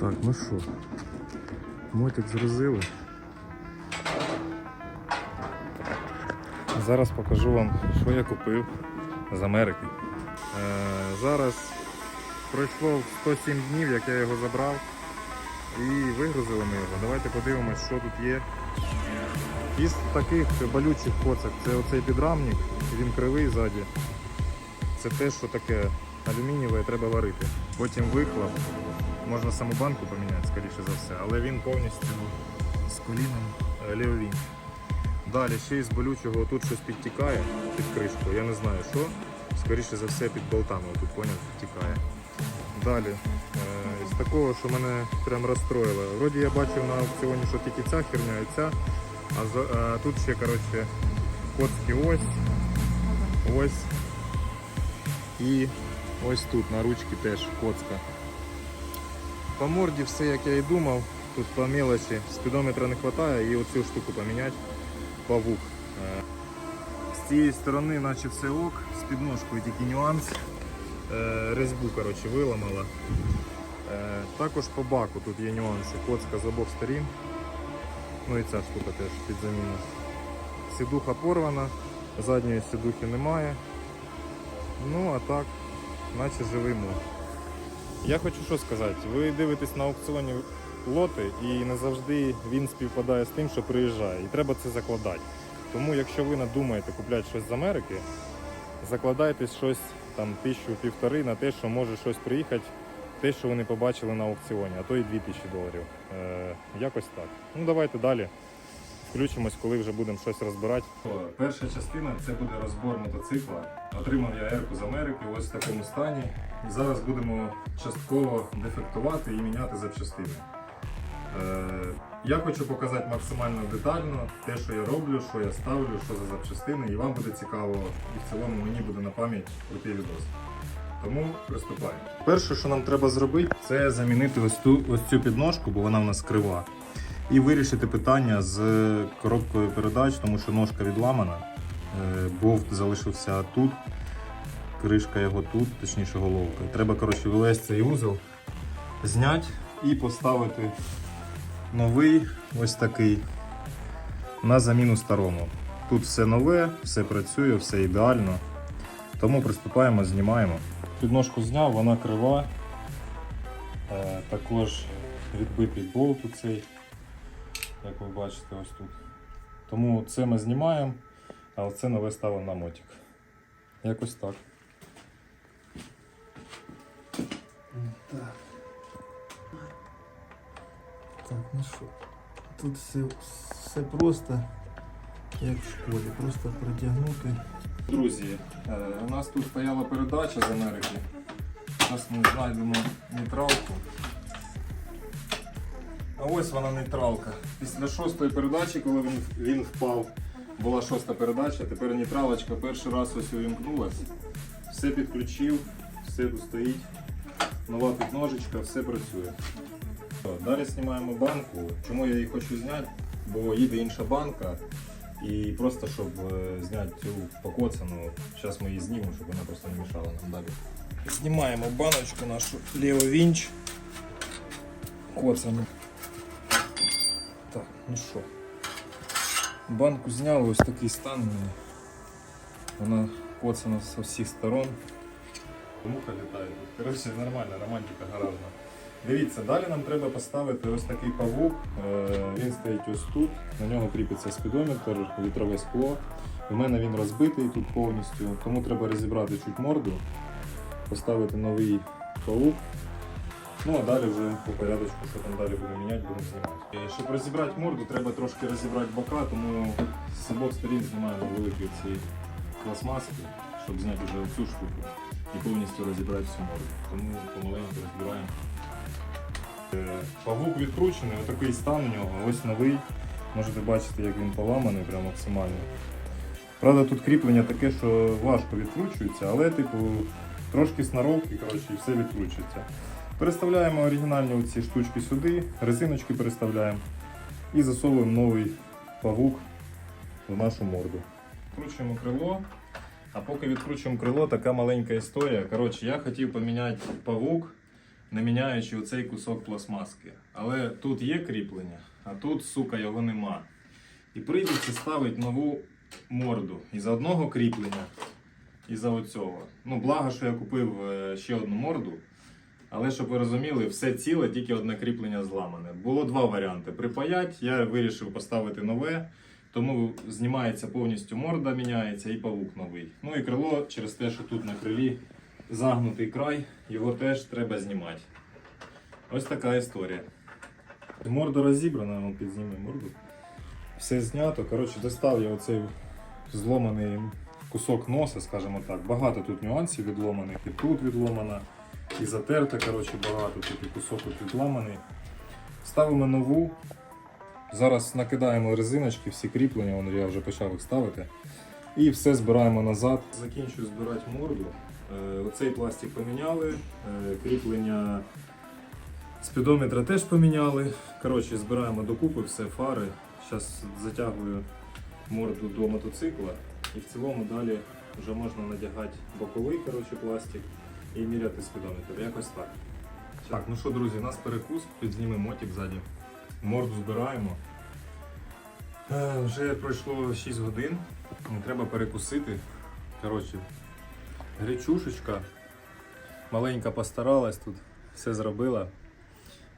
Так, ну що, мотик зрозили. Зараз покажу вам, що я купив з Америки. Е, зараз пройшло 107 днів, як я його забрав. І вигрузили ми його. Давайте подивимось, що тут є. Із таких болючих коцок це оцей підрамник, він кривий ззаді. Це те, що таке алюмінієве треба варити. Потім вихлоп. Можна саму банку поміняти, скоріше за все, але він повністю з коліном е, лівовінь. Далі ще із болючого тут щось підтікає під кришку. Я не знаю що. Скоріше за все під болтами тут поняв підтікає. Далі, е, з такого, що мене прям розстроїло. Вроді я бачив на аукціоні, що тільки ця херня і ця. А, а тут ще коротше, коцки ось, ось. І ось тут на ручці теж коцка. По морді все як я і думав. Тут по мелочі спідометра не вистачає і оцю штуку поміняти павук. Е, З цієї сторони наче все ок, з підножкою тільки нюанс. Е, Резьбу коротше, виламала. Е, Також по баку тут є нюанси. Коцка з обох сторін. Ну і ця штука теж під заміну. Сідуха порвана, задньої сідухи немає. Ну а так, наче живий мод. Я хочу що сказати. Ви дивитесь на аукціоні лоти і не завжди він співпадає з тим, що приїжджає. І треба це закладати. Тому якщо ви надумаєте купляти щось з Америки, закладайте щось там тисячу-півтори на те, що може щось приїхати, те, що вони побачили на аукціоні, а то і 2000 доларів. Е, якось так. Ну давайте далі. Включимось, коли вже будемо щось розбирати. Перша частина це буде розбор мотоцикла. Отримав я ерку з Америки ось в такому стані. Зараз будемо частково дефектувати і міняти запчастини. Е, я хочу показати максимально детально те, що я роблю, що я ставлю, що за запчастини, і вам буде цікаво, і в цілому мені буде на пам'ять крутий відос. Тому приступаємо. Перше, що нам треба зробити, це замінити ось, ту, ось цю підножку, бо вона в нас крива. І вирішити питання з коробкою передач, тому що ножка відламана. Е, Болт залишився тут, кришка його тут, точніше головка. Треба коротше, вивести цей узел, зняти і поставити новий ось такий на заміну старому. Тут все нове, все працює, все ідеально. Тому приступаємо, знімаємо. Підножку зняв, вона крива. Е, також відбитий болт цей, як ви бачите, ось тут. Тому це ми знімаємо, а це нове ставимо на мотик. Якось так. Так. Так, ну що, тут все, все просто, як в школі, просто протягнути. Друзі, е, у нас тут стояла передача з Америки. Зараз ми знайдемо нейтралку. А ось вона нейтралка. Після шостої передачі, коли він, він впав, була шоста передача, тепер нейтралочка перший раз ось увімкнулась. Все підключив, все тут стоїть. Нова підножечка, все працює. Далі знімаємо банку. Чому я її хочу зняти? Бо їде інша банка. І просто щоб е, зняти цю покоцану, зараз ми її знімемо, щоб вона просто не мішала нам далі. Знімаємо баночку нашу лівовінч. Коцану. Ну що. Банку зняли, ось такий стан. неї. Вона коцана з усіх сторон. Муха літає. Коротше, нормальна романтика гаражна. Дивіться, далі нам треба поставити ось такий павук. Е, Він стоїть ось тут, на нього кріпиться спідометр, вітрове скло. У мене він розбитий тут повністю, тому треба розібрати чуть морду, поставити новий павук. Ну а далі вже по порядочку, що там далі будемо міняти, будемо знімати. Е, Щоб розібрати морду, треба трошки розібрати бока, тому з обох сторін знімаємо великі ці пластмаски, щоб зняти вже цю штуку і повністю розібрати всю морду. Тому помаленьку розбираємо. Е, Павук відкручений, отакий стан у нього, ось новий. Можете бачити, як він поламаний прям максимально. Правда, тут кріплення таке, що важко відкручується, але типу трошки сноровки коротше, і все відкручується. Переставляємо оригінальні ці штучки сюди, резиночки переставляємо і засовуємо новий павук в нашу морду. Відкручуємо крило. А поки відкручуємо крило, така маленька історія. Коротше, я хотів поміняти павук. не міняючи оцей кусок пластмаски. Але тут є кріплення, а тут, сука, його нема. І прийдеться ставити нову морду із одного кріплення, і за оцього. Ну, благо, що я купив е, ще одну морду. Але щоб ви розуміли, все ціле, тільки одне кріплення зламане. Було два варіанти: припаять, я вирішив поставити нове, тому знімається повністю морда, міняється і павук новий. Ну і крило через те, що тут на крилі загнутий край, його теж треба знімати. Ось така історія. Морда розібрана, ну, підзніми морду. Все знято. Коротше, достав я оцей зломаний кусок носа, скажімо так. Багато тут нюансів відломаних, і тут відломана, і затерта, коротше, багато, тут і кусок відламаний. Ставимо нову. Зараз накидаємо резиночки, всі кріплення, вон я вже почав їх ставити. І все збираємо назад. Закінчую збирати морду. Е, Оцей пластик поміняли, е, кріплення спідометра теж поміняли. Коротше, збираємо докупи все, фари. Зараз затягую морду до мотоцикла і в цілому далі вже можна надягати боковий коротше, пластик і міряти спідометр. Якось так. Так, ну що, друзі, у нас перекус, підзнімемо мотик ззаді. Морду збираємо. Е, вже пройшло 6 годин. Треба перекусити. Коротше, гречушечка. Маленька постаралась тут, все зробила.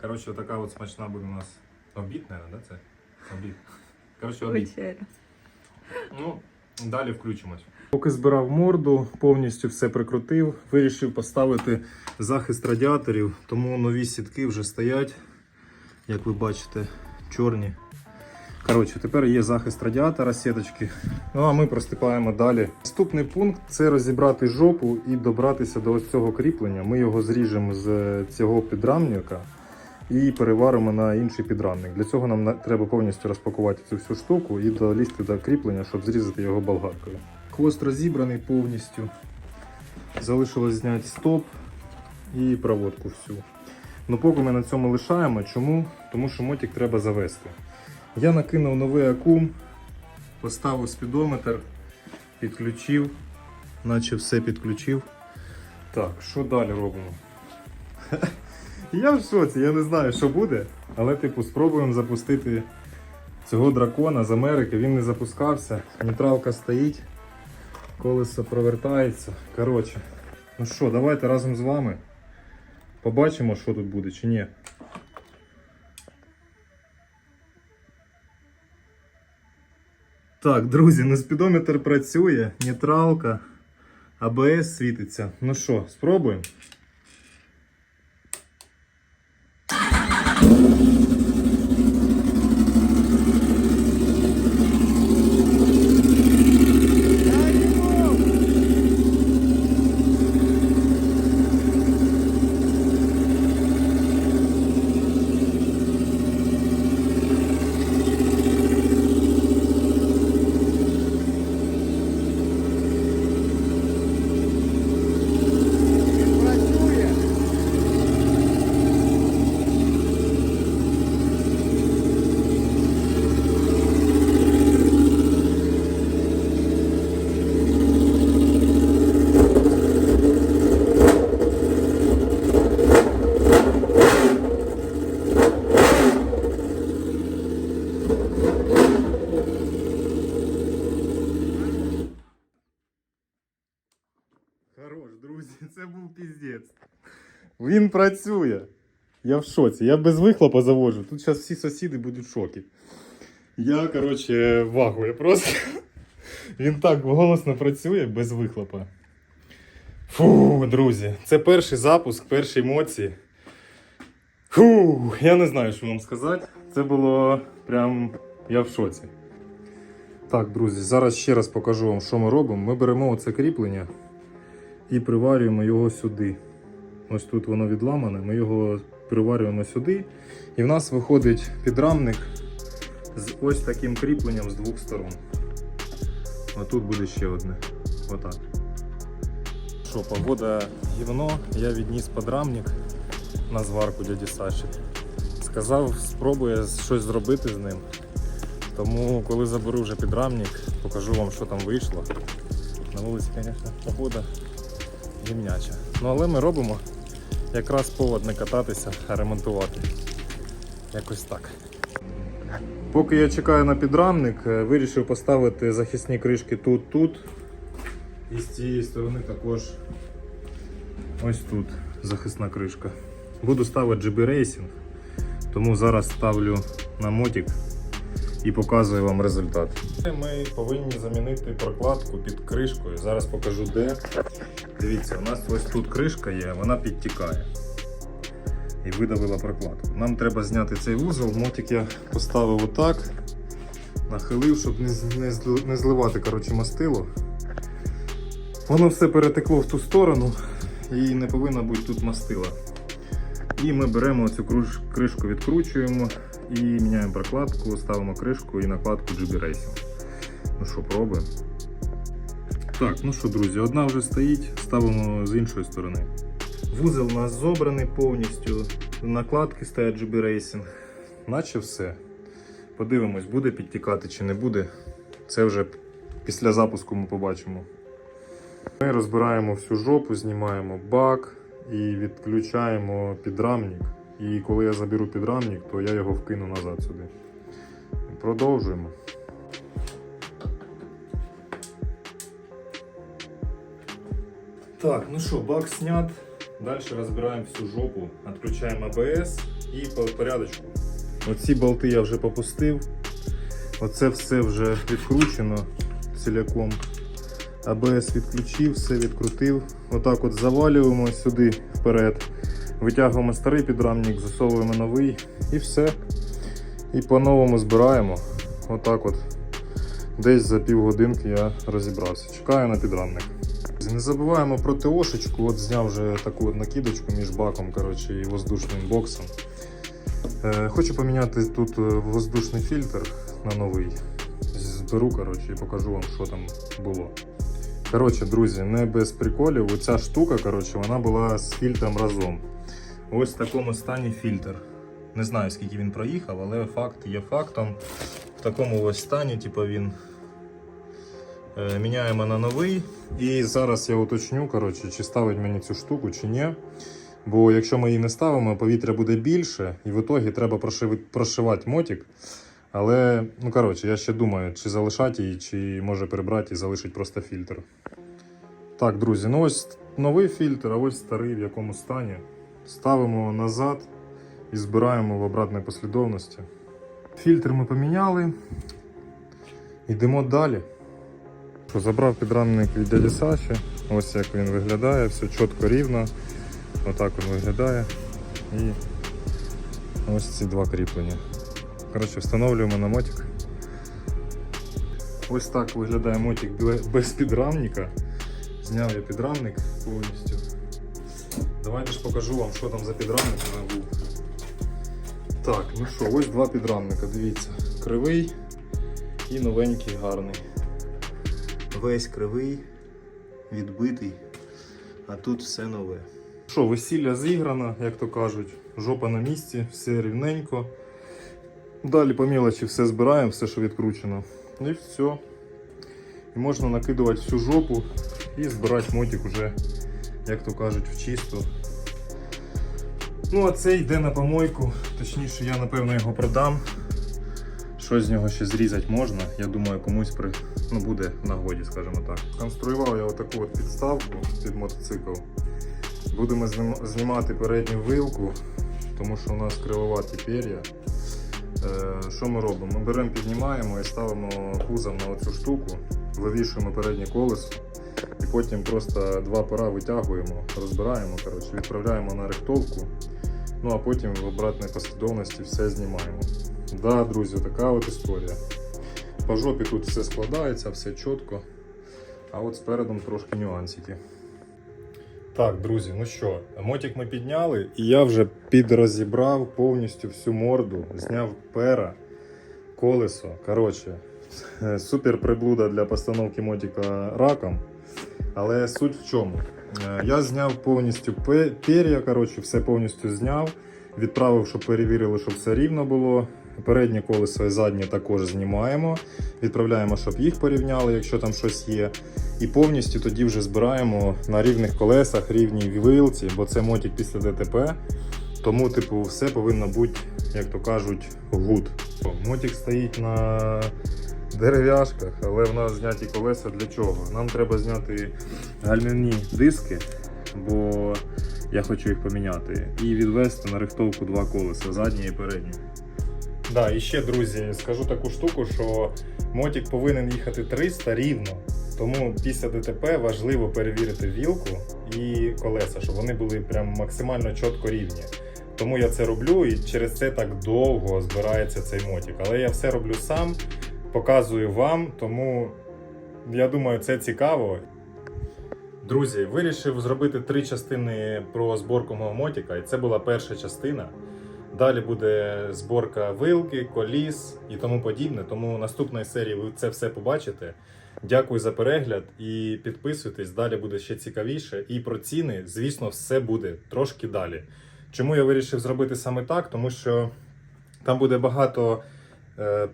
Коротше, така от смачна буде у нас обід, наверное, да, це? Обід. Коротше, обід. Ну, далі включимось. Поки збирав морду, повністю все прикрутив, вирішив поставити захист радіаторів, тому нові сітки вже стоять, як ви бачите, чорні. Коротше, тепер є захист радіатора, сіточки. Ну а ми простипаємо далі. Наступний пункт це розібрати жопу і добратися до ось цього кріплення. Ми його зріжемо з цього підрамника і переваримо на інший підрамник. Для цього нам треба повністю розпакувати цю всю штуку і долізти до кріплення, щоб зрізати його болгаркою. Хвост розібраний повністю. Залишилось зняти стоп і проводку всю. Ну поки ми на цьому лишаємо. Чому? Тому що мотик треба завести. Я накинув новий акум, поставив спідометр, підключив, наче все підключив. Так, що далі робимо? Я в шоці, я не знаю, що буде, але типу спробуємо запустити цього дракона з Америки. Він не запускався. Нейтралка стоїть, колесо провертається. Коротше, ну що, давайте разом з вами побачимо, що тут буде чи ні. Так, друзі, ну спідометр працює, нейтралка, АБС світиться. Ну що, спробуємо? Хорош, друзі, це був піздець. Він працює. Я в шоці. Я без вихлопа заводжу. Тут зараз всі сусіди будуть в шокі. Я, коротше, вагую просто. Він так голосно працює без вихлопа. Фу, друзі, це перший запуск, перші емоції. Фу, я не знаю, що вам сказати. Це було прям. Я в шоці. Так, друзі, зараз ще раз покажу вам, що ми робимо. Ми беремо оце кріплення і приварюємо його сюди. Ось тут воно відламане, ми його приварюємо сюди. І в нас виходить підрамник з ось таким кріпленням з двох сторон. А тут буде ще одне. Отак. Що, погода гівно, я відніс подрамник на зварку дяді Саші. Сказав, спробує щось зробити з ним. Тому, коли заберу вже підрамник, покажу вам, що там вийшло. На вулиці, звісно, погода гімняча. Ну але ми робимо якраз повод не кататися, а ремонтувати. Якось так. Поки я чекаю на підрамник, е, вирішив поставити захисні кришки тут, тут. І з цієї сторони також ось тут захисна кришка. Буду ставити GB Racing, тому зараз ставлю на мотик і показую вам результат. Ми повинні замінити прокладку під кришкою. Зараз покажу де. Дивіться, у нас ось тут кришка є, вона підтікає. І видавила прокладку. Нам треба зняти цей вузол. Мотик я поставив отак, нахилив, щоб не, зливати коротше, мастило. Воно все перетекло в ту сторону і не повинно бути тут мастила. І ми беремо цю кришку, відкручуємо і міняємо прокладку, ставимо кришку і накладку GB Racing. Ну що, пробуємо. Так, ну що, друзі, одна вже стоїть, ставимо з іншої сторони. Вузол у нас зобраний повністю. Накладки стоять GB Racing. Наче все. Подивимось, буде підтікати чи не буде. Це вже після запуску ми побачимо. Ми розбираємо всю жопу, знімаємо бак і відключаємо підрамник. І коли я заберу підрамник, то я його вкину назад сюди. Продовжуємо. Так, ну що, бак снят. Далі розбираємо всю жопу, відключаємо АБС і по порядочку. Оці болти я вже попустив. Оце все вже відкручено ціляком. АБС відключив, все відкрутив. Отак от завалюємо сюди вперед. Витягуємо старий підрамник, засовуємо новий і все. І по-новому збираємо. Отак от. Десь за півгодинки я розібрався. Чекаю на підрамник. Не забуваємо про ТОшечку. От зняв вже таку от накидочку між баком коротше, і воздушним боксом. Е, хочу поміняти тут е, воздушний фільтр на новий. Зберу коротше, і покажу вам, що там було. Коротше, друзі, не без приколів. Оця штука, коротше, вона була з фільтром разом. Ось в такому стані фільтр. Не знаю, скільки він проїхав, але факт є фактом. В такому ось стані, типу, він е, міняємо на новий. І зараз я уточню, коротше, чи ставить мені цю штуку, чи ні. Бо якщо ми її не ставимо, повітря буде більше, і в ітогі треба прошив- прошивати мотик. Але, ну коротше, я ще думаю, чи залишати її, чи може прибрати і залишити просто фільтр. Так, друзі, ну ось новий фільтр, а ось старий в якому стані. Ставимо назад і збираємо в обратній послідовності. Фільтр ми поміняли. Йдемо далі. Забрав підрамник від дяді Саші. Ось як він виглядає, все чітко рівно. Отак він виглядає. І ось ці два кріплення. Коротше, встановлюємо на мотик. Ось так виглядає мотик без підрамника. Зняв я підрамник повністю. Давайте ж покажу вам, що там за підрамник у мене був. Так, ну що, ось два підрамника, дивіться. Кривий і новенький гарний. Весь кривий, відбитий, а тут все нове. Що, весілля зіграно, як то кажуть, жопа на місці, все рівненько. Далі по мелочі все збираємо, все, що відкручено. І все. І можна накидувати всю жопу і збирати мотик уже, як то кажуть, в чисту. Ну, а це йде на помойку. Точніше, я напевно його продам. Що з нього ще зрізати можна. Я думаю, комусь при... ну, буде нагоді, скажімо так. Конструював я отаку от підставку під мотоцикл. Будемо знімати передню вилку, тому що у нас кривоваті пер'я. Е, Що ми робимо? Ми беремо, піднімаємо і ставимо кузов на оцю штуку, вивішуємо переднє колесо потім просто два пера витягуємо, розбираємо, коротше, відправляємо на рихтовку. Ну а потім в обратній послідовності все знімаємо. Да, друзі, така от історія. По жопі тут все складається, все чітко. А от спереду трошки нюансики. Так, друзі, ну що, мотик ми підняли, і я вже підрозібрав повністю всю морду, зняв пера, колесо. Коротше, супер приблуда для постановки мотика раком. Але суть в чому? Е, Я зняв повністю пе- пер'я, коротше, все повністю зняв. Відправив, щоб перевірили, щоб все рівно було. Переднє колесо і заднє також знімаємо. Відправляємо, щоб їх порівняли, якщо там щось є. І повністю тоді вже збираємо на рівних колесах, рівній вилці, бо це мотик після ДТП. Тому, типу, все повинно бути, як то кажуть, гуд. Мотик стоїть на дерев'яшках, але в нас зняті колеса для чого? Нам треба зняти гальмівні диски, бо я хочу їх поміняти. І відвести на рихтовку два колеса, заднє і переднє. Да, і ще, друзі, скажу таку штуку, що мотик повинен їхати 300 рівно. Тому після ДТП важливо перевірити вілку і колеса, щоб вони були прям максимально чітко рівні. Тому я це роблю і через це так довго збирається цей мотик. Але я все роблю сам, показую вам, тому я думаю, це цікаво. Друзі, вирішив зробити три частини про зборку мого мотика, і це була перша частина. Далі буде зборка вилки, коліс і тому подібне. Тому в наступної серії ви це все побачите. Дякую за перегляд і підписуйтесь. Далі буде ще цікавіше. І про ціни, звісно, все буде трошки далі. Чому я вирішив зробити саме так? Тому що там буде багато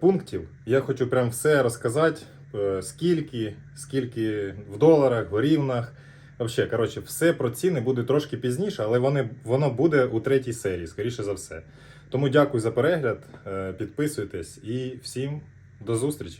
пунктів. Я хочу прям все розказати, е, скільки, скільки в доларах, в рівнах. Взагалі, коротше, все про ціни буде трошки пізніше, але вони, воно буде у третій серії, скоріше за все. Тому дякую за перегляд, е, підписуйтесь і всім до зустрічі!